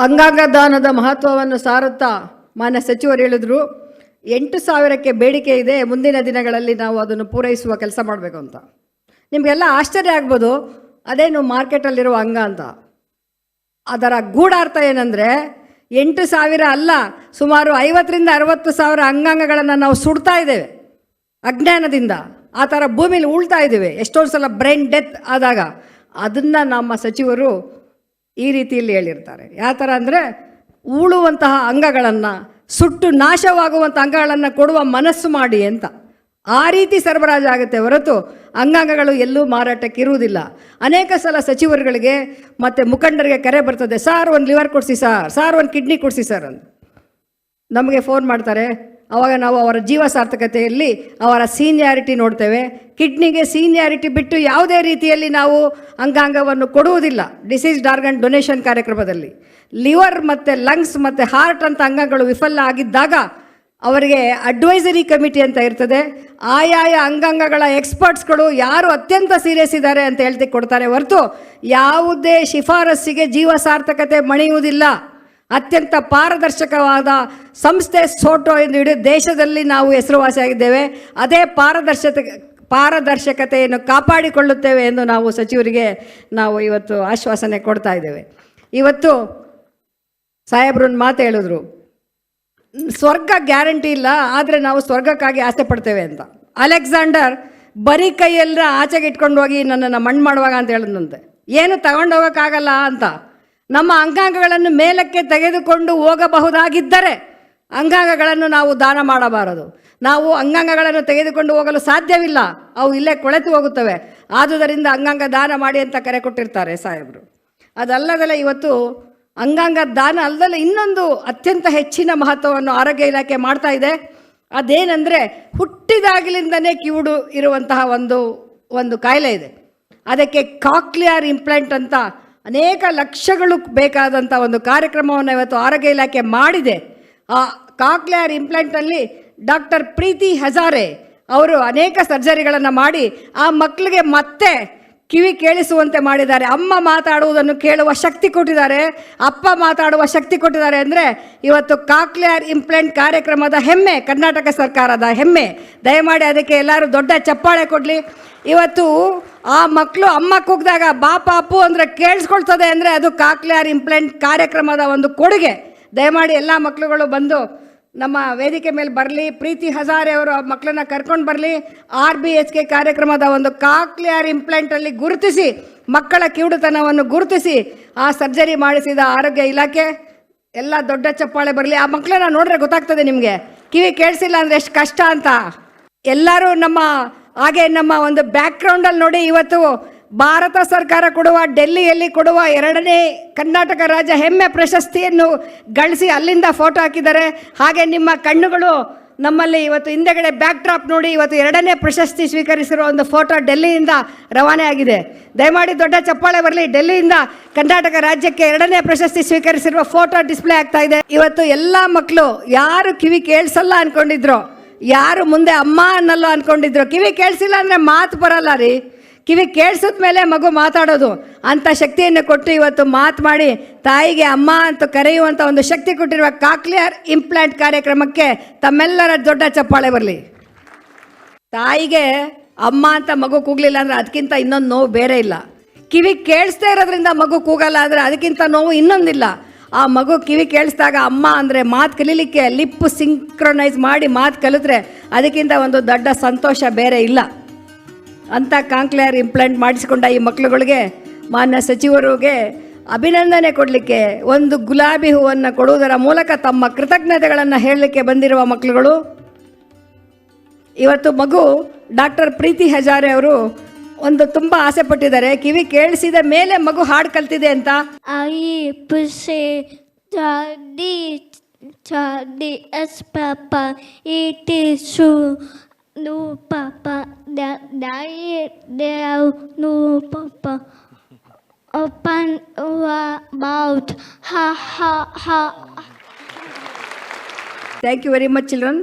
ಅಂಗಾಂಗ ದಾನದ ಮಹತ್ವವನ್ನು ಸಾರುತ್ತಾ ಮಾನ್ಯ ಸಚಿವರು ಹೇಳಿದ್ರು, ಎಂಟು ಸಾವಿರಕ್ಕೆ ಬೇಡಿಕೆ ಇದೆ, ಮುಂದಿನ ದಿನಗಳಲ್ಲಿ ನಾವು ಅದನ್ನು ಪೂರೈಸುವ ಕೆಲಸ ಮಾಡಬೇಕು ಅಂತ. ನಿಮಗೆಲ್ಲ ಆಶ್ಚರ್ಯ ಆಗ್ಬೋದು, ಅದೇನು ಮಾರ್ಕೆಟಲ್ಲಿರುವ ಅಂಗ ಅಂತ. ಅದರ ಗೂಢಾರ್ಥ ಏನಂದರೆ, ಎಂಟು ಸಾವಿರ ಅಲ್ಲ, ಸುಮಾರು ಐವತ್ತರಿಂದ ಅರವತ್ತು ಸಾವಿರ ಅಂಗಾಂಗಗಳನ್ನು ನಾವು ಸುಡ್ತಾ ಇದ್ದೇವೆ. ಅಜ್ಞಾನದಿಂದ, ಆ ಥರ ಭೂಮಿಲಿ ಉಳ್ತಾ ಇದ್ದೇವೆ. ಎಷ್ಟೊಂದು ಸಲ ಬ್ರೈನ್ ಡೆತ್ ಆದಾಗ. ಅದನ್ನು ನಮ್ಮ ಸಚಿವರು ಈ ರೀತಿಯಲ್ಲಿ ಹೇಳಿರ್ತಾರೆ. ಯಾವ ಥರ ಅಂದರೆ ಉಳುವಂತಹ ಅಂಗಗಳನ್ನು, ಸುಟ್ಟು ನಾಶವಾಗುವಂಥ ಅಂಗಗಳನ್ನು ಕೊಡುವ ಮನಸ್ಸು ಮಾಡಿ ಅಂತ. ಆ ರೀತಿ ಸರಬರಾಜು ಆಗುತ್ತೆ ಹೊರತು ಅಂಗಾಂಗಗಳು ಎಲ್ಲೂ ಮಾರಾಟಕ್ಕೆ ಇರುವುದಿಲ್ಲ ಅನೇಕ ಸಲ ಸಚಿವರುಗಳಿಗೆ ಮತ್ತು ಮುಖಂಡರಿಗೆ ಕರೆ ಬರ್ತದೆ, ಸಾರ್ ಒಂದು ಲಿವರ್ ಕೊಡಿಸಿ ಸಾರ್ ಸಾರ್ ಒಂದು ಕಿಡ್ನಿ ಕೊಡಿಸಿ ಸರ್ ಅಂತ. ನಮಗೆ ಫೋನ್ ಮಾಡ್ತಾರೆ ಆವಾಗ ನಾವು ಅವರ ಜೀವ ಸಾರ್ಥಕತೆಯಲ್ಲಿ ಅವರ ಸೀನಿಯಾರಿಟಿ ನೋಡ್ತೇವೆ. ಕಿಡ್ನಿಗೆ ಸೀನಿಯಾರಿಟಿ ಬಿಟ್ಟು ಯಾವುದೇ ರೀತಿಯಲ್ಲಿ ನಾವು ಅಂಗಾಂಗವನ್ನು ಕೊಡುವುದಿಲ್ಲ. ಡಿಸೀಸ್ಡ್ ಆರ್ಗನ್ ಡೊನೇಷನ್ ಕಾರ್ಯಕ್ರಮದಲ್ಲಿ. ಲಿವರ್ ಮತ್ತು ಲಂಗ್ಸ್ ಮತ್ತು ಹಾರ್ಟ್ ಅಂತ ಅಂಗಗಳು ವಿಫಲ ಆಗಿದ್ದಾಗ ಅವರಿಗೆ ಅಡ್ವೈಸರಿ ಕಮಿಟಿ ಅಂತ ಇರ್ತದೆ. ಆಯಾಯ ಅಂಗಾಂಗಗಳ ಎಕ್ಸ್ಪರ್ಟ್ಸ್ಗಳು ಯಾರು ಅತ್ಯಂತ ಸೀರಿಯಸ್ ಇದ್ದಾರೆ ಅಂತ ಹೇಳ್ತಿ ಕೊಡ್ತಾರೆ ಹೊರತು ಯಾವುದೇ ಶಿಫಾರಸ್ಸಿಗೆ ಜೀವ ಸಾರ್ಥಕತೆ ಮಣಿಯುವುದಿಲ್ಲ. ಅತ್ಯಂತ ಪಾರದರ್ಶಕವಾದ ಸಂಸ್ಥೆ ಸೋಟೋ ಎಂದು ಹಿಡಿದು ದೇಶದಲ್ಲಿ ನಾವು ಹೆಸರುವಾಸಿಯಾಗಿದ್ದೇವೆ. ಅದೇ ಪಾರದರ್ಶಕ, ಪಾರದರ್ಶಕತೆಯನ್ನು ಕಾಪಾಡಿಕೊಳ್ಳುತ್ತೇವೆ ಎಂದು ನಾವು ಸಚಿವರಿಗೆ ನಾವು ಇವತ್ತು ಆಶ್ವಾಸನೆ ಕೊಡ್ತಾ ಇದ್ದೇವೆ. ಇವತ್ತು ಸಾಹೇಬ್ರನ್ನ ಮಾತು ಹೇಳಿದ್ರು. ಸ್ವರ್ಗ ಗ್ಯಾರಂಟಿ ಇಲ್ಲ, ಆದರೆ ನಾವು ಸ್ವರ್ಗಕ್ಕಾಗಿ ಆಸೆ ಪಡ್ತೇವೆ ಅಂತ. ಅಲೆಕ್ಸಾಂಡರ್ ಬರೀ ಕೈಯೆಲ್ಲ ಆಚೆಗೆ ಇಟ್ಕೊಂಡು ಹೋಗಿ ನನ್ನನ್ನು ಮಣ್ಣು ಮಾಡುವಾಗ ಅಂತ ಹೇಳಿದಂತೆ ಏನು ತಗೊಂಡೋಗೋಕ್ಕಾಗಲ್ಲ ಅಂತ. ನಮ್ಮ ಅಂಗಾಂಗಗಳನ್ನು ಮೇಲಕ್ಕೆ ತೆಗೆದುಕೊಂಡು ಹೋಗಬಹುದಾಗಿದ್ದರೆ ಅಂಗಾಂಗಗಳನ್ನು ನಾವು ದಾನ ಮಾಡಬಾರದು. ನಾವು ಅಂಗಾಂಗಗಳನ್ನು ತೆಗೆದುಕೊಂಡು ಹೋಗಲು ಸಾಧ್ಯವಿಲ್ಲ. ಅವು ಇಲ್ಲೇ ಕೊಳೆತು ಹೋಗುತ್ತವೆ. ಆದುದರಿಂದ ಅಂಗಾಂಗ ದಾನ ಮಾಡಿ ಅಂತ ಕರೆ ಕೊಟ್ಟಿರ್ತಾರೆ ಸಾಹೇಬರು. ಅದಲ್ಲದಲ್ಲ ಇವತ್ತು ಅಂಗಾಂಗ ದಾನ ಅಲ್ಲದಲ್ಲ ಇನ್ನೊಂದು ಅತ್ಯಂತ ಹೆಚ್ಚಿನ ಮಹತ್ವವನ್ನು ಆರೋಗ್ಯ ಇಲಾಖೆ ಮಾಡ್ತಾ ಇದೆ. ಅದೇನೆಂದರೆ ಹುಟ್ಟಿದಾಗಲಿಂದನೇ ಕಿವುಡು ಇರುವಂತಹ ಒಂದು ಒಂದು ಕಾಯಿಲೆ ಇದೆ. ಅದಕ್ಕೆ ಕಾಕ್ಲಿಯರ್ ಇಂಪ್ಲಾಂಟ್ ಅಂತ ಅನೇಕ ಲಕ್ಷಗಳು ಬೇಕಾದಂಥ ಒಂದು ಕಾರ್ಯಕ್ರಮವನ್ನು ಇವತ್ತು ಆರೋಗ್ಯ ಇಲಾಖೆ ಮಾಡಿದೆ. ಆ ಕಾಕ್ಲಿಯರ್ ಇಂಪ್ಲಾಂಟಲ್ಲಿ ಡಾಕ್ಟರ್ ಪ್ರೀತಿ ಹಜಾರೆ ಅವರು ಅನೇಕ ಸರ್ಜರಿಗಳನ್ನು ಮಾಡಿ ಆ ಮಕ್ಕಳಿಗೆ ಮತ್ತೆ ಕಿವಿ ಕೇಳಿಸುವಂತೆ ಮಾಡಿದ್ದಾರೆ. ಅಮ್ಮ ಮಾತಾಡುವುದನ್ನು ಕೇಳುವ ಶಕ್ತಿ ಕೊಟ್ಟಿದ್ದಾರೆ. ಅಪ್ಪ ಮಾತಾಡುವ ಶಕ್ತಿ ಕೊಟ್ಟಿದ್ದಾರೆ ಅಂದರೆ ಇವತ್ತು ಕಾಕ್ಲಿಯರ್ ಇಂಪ್ಲಾಂಟ್ ಕಾರ್ಯಕ್ರಮದ ಹೆಮ್ಮೆ, ಕರ್ನಾಟಕ ಸರ್ಕಾರದ ಹೆಮ್ಮೆ. ದಯಮಾಡಿ ಅದಕ್ಕೆ ಎಲ್ಲರೂ ದೊಡ್ಡ ಚಪ್ಪಾಳೆ ಕೊಡಲಿ. ಇವತ್ತು ಆ ಮಕ್ಕಳು ಅಮ್ಮ ಕೂಗಿದಾಗ ಬಾ ಪಾಪು ಅಂದರೆ ಕೇಳಿಸ್ಕೊಳ್ತದೆ ಅಂದರೆ ಅದು ಕಾಕ್ಲಿಯರ್ ಇಂಪ್ಲೆಂಟ್ ಕಾರ್ಯಕ್ರಮದ ಒಂದು ಕೊಡುಗೆ. ದಯಮಾಡಿ ಎಲ್ಲ ಮಕ್ಕಳುಗಳು ಬಂದು ನಮ್ಮ ವೇದಿಕೆ ಮೇಲೆ ಬರಲಿ. ಪ್ರೀತಿ ಹಜಾರೆ ಅವರು ಆ ಮಕ್ಕಳನ್ನ ಕರ್ಕೊಂಡು ಬರಲಿ. ಆರ್ ಬಿ ಎಚ್ ಕೆ ಕಾರ್ಯಕ್ರಮದ ಒಂದು ಕಾಕ್ಲಿಯರ್ ಇಂಪ್ಲೆಂಟಲ್ಲಿ ಗುರುತಿಸಿ, ಮಕ್ಕಳ ಕಿವುಡುತನವನ್ನು ಗುರುತಿಸಿ ಆ ಸರ್ಜರಿ ಮಾಡಿಸಿದ ಆರೋಗ್ಯ ಇಲಾಖೆ, ಎಲ್ಲ ದೊಡ್ಡ ಚಪ್ಪಾಳೆ ಬರಲಿ. ಆ ಮಕ್ಕಳನ್ನ ನೋಡ್ರೆ ಗೊತ್ತಾಗ್ತದೆ ನಿಮಗೆ. ಕಿವಿ ಕೇಳಿಸಿಲ್ಲ ಅಂದರೆ ಎಷ್ಟು ಕಷ್ಟ ಅಂತ. ಎಲ್ಲರೂ ನಮ್ಮ ಹಾಗೆ ನಮ್ಮ ಒಂದು ಬ್ಯಾಕ್ಗ್ರೌಂಡಲ್ಲಿ ನೋಡಿ, ಇವತ್ತು ಭಾರತ ಸರ್ಕಾರ ಕೊಡುವ, ಡೆಲ್ಲಿಯಲ್ಲಿ ಕೊಡುವ ಎರಡನೇ ಕರ್ನಾಟಕ ರಾಜ್ಯ ಹೆಮ್ಮೆ ಪ್ರಶಸ್ತಿಯನ್ನು ಗಳಿಸಿ ಅಲ್ಲಿಂದ ಫೋಟೋ ಹಾಕಿದ್ದಾರೆ. ಹಾಗೆ ನಿಮ್ಮ ಕಣ್ಣುಗಳು ನಮ್ಮಲ್ಲಿ ಇವತ್ತು ಹಿಂದೆಗಡೆ ಬ್ಯಾಕ್ ಡ್ರಾಪ್ ನೋಡಿ, ಇವತ್ತು ಎರಡನೇ ಪ್ರಶಸ್ತಿ ಸ್ವೀಕರಿಸಿರುವ ಒಂದು ಫೋಟೋ ಡೆಲ್ಲಿಯಿಂದ ರವಾನೆ ಆಗಿದೆ. ದಯಮಾಡಿ ದೊಡ್ಡ ಚಪ್ಪಾಳೆ ಬರಲಿ, ಡೆಲ್ಲಿಯಿಂದ ಕರ್ನಾಟಕ ರಾಜ್ಯಕ್ಕೆ ಎರಡನೇ ಪ್ರಶಸ್ತಿ ಸ್ವೀಕರಿಸಿರುವ ಫೋಟೋ ಡಿಸ್ಪ್ಲೇ ಆಗ್ತಾ ಇದೆ. ಇವತ್ತು ಎಲ್ಲ ಮಕ್ಕಳು ಯಾರು ಕಿವಿ ಕೇಳಿಸಲ್ಲ ಅನ್ಕೊಂಡಿದ್ರು. ಯಾರು ಮುಂದೆ ಅಮ್ಮ ಅನ್ನಲ್ಲ ಅಂದ್ಕೊಂಡಿದ್ರು ಕಿವಿ ಕೇಳಿಸಿಲ್ಲ ಅಂದರೆ ಮಾತು ಬರಲ್ಲ ರೀ. ಕಿವಿ ಕೇಳಿಸಿದ ಮೇಲೆ ಮಗು ಮಾತಾಡೋದು. ಅಂಥ ಶಕ್ತಿಯನ್ನು ಕೊಟ್ಟು ಇವತ್ತು ಮಾತು ಮಾಡಿ ತಾಯಿಗೆ ಅಮ್ಮ ಅಂತ ಕರೆಯುವಂಥ ಒಂದು ಶಕ್ತಿ ಕೊಟ್ಟಿರುವ ಕಾಕ್ಲಿಯರ್ ಇಂಪ್ಲಾಂಟ್ ಕಾರ್ಯಕ್ರಮಕ್ಕೆ ತಮ್ಮೆಲ್ಲರ ದೊಡ್ಡ ಚಪ್ಪಾಳೆ ಬರಲಿ. ತಾಯಿಗೆ ಅಮ್ಮ ಅಂತ ಮಗು ಕೂಗಲಿಲ್ಲ ಅಂದರೆ ಅದಕ್ಕಿಂತ ಇನ್ನೊಂದು ನೋವು ಬೇರೆ ಇಲ್ಲ. ಕಿವಿ ಕೇಳಿಸ್ತಾ ಇರೋದ್ರಿಂದ ಮಗು ಕೂಗಲ್ಲ ಅಂದರೆ ಅದಕ್ಕಿಂತ ನೋವು ಇನ್ನೊಂದಿಲ್ಲ. ಆ ಮಗು ಕಿವಿ ಕೇಳಿಸ್ದಾಗ, ಅಮ್ಮ, ಅಂದರೆ ಮಾತು ಕಲೀಲಿಕ್ಕೆ ಲಿಪ್ ಸಿಂಕ್ರೊನೈಸ್ ಮಾಡಿ ಮಾತು ಕಲಿತ್ರೆ ಅದಕ್ಕಿಂತ ಒಂದು ದೊಡ್ಡ ಸಂತೋಷ ಬೇರೆ ಇಲ್ಲ. ಅಂಥ ಕಾಂಕ್ಲೇರ್ ಇಂಪ್ಲಾಂಟ್ ಮಾಡಿಸಿಕೊಂಡ ಈ ಮಕ್ಕಳುಗಳಿಗೆ ಮಾನ್ಯ ಸಚಿವರಿಗೆ ಅಭಿನಂದನೆ ಕೊಡಲಿಕ್ಕೆ, ಒಂದು ಗುಲಾಬಿ ಹೂವನ್ನು ಕೊಡುವುದರ ಮೂಲಕ ತಮ್ಮ ಕೃತಜ್ಞತೆಗಳನ್ನು ಹೇಳಲಿಕ್ಕೆ ಬಂದಿರುವ ಮಕ್ಕಳುಗಳು ಇವತ್ತು ಮಗು ಡಾಕ್ಟರ್ ಪ್ರೀತಿ ಹಜಾರೆ ಅವರು ಒಂದು ತುಂಬ ಆಸೆ ಪಟ್ಟಿದ್ದಾರೆ. ಕಿವಿ ಕೇಳಿಸಿದ ಮೇಲೆ ಮಗು ಹಾಡು ಕಲ್ತಿದೆ ಅಂತ. ಥ್ಯಾಂಕ್ ಇ ಹಾ ಹಾ ಹಾ. You very much children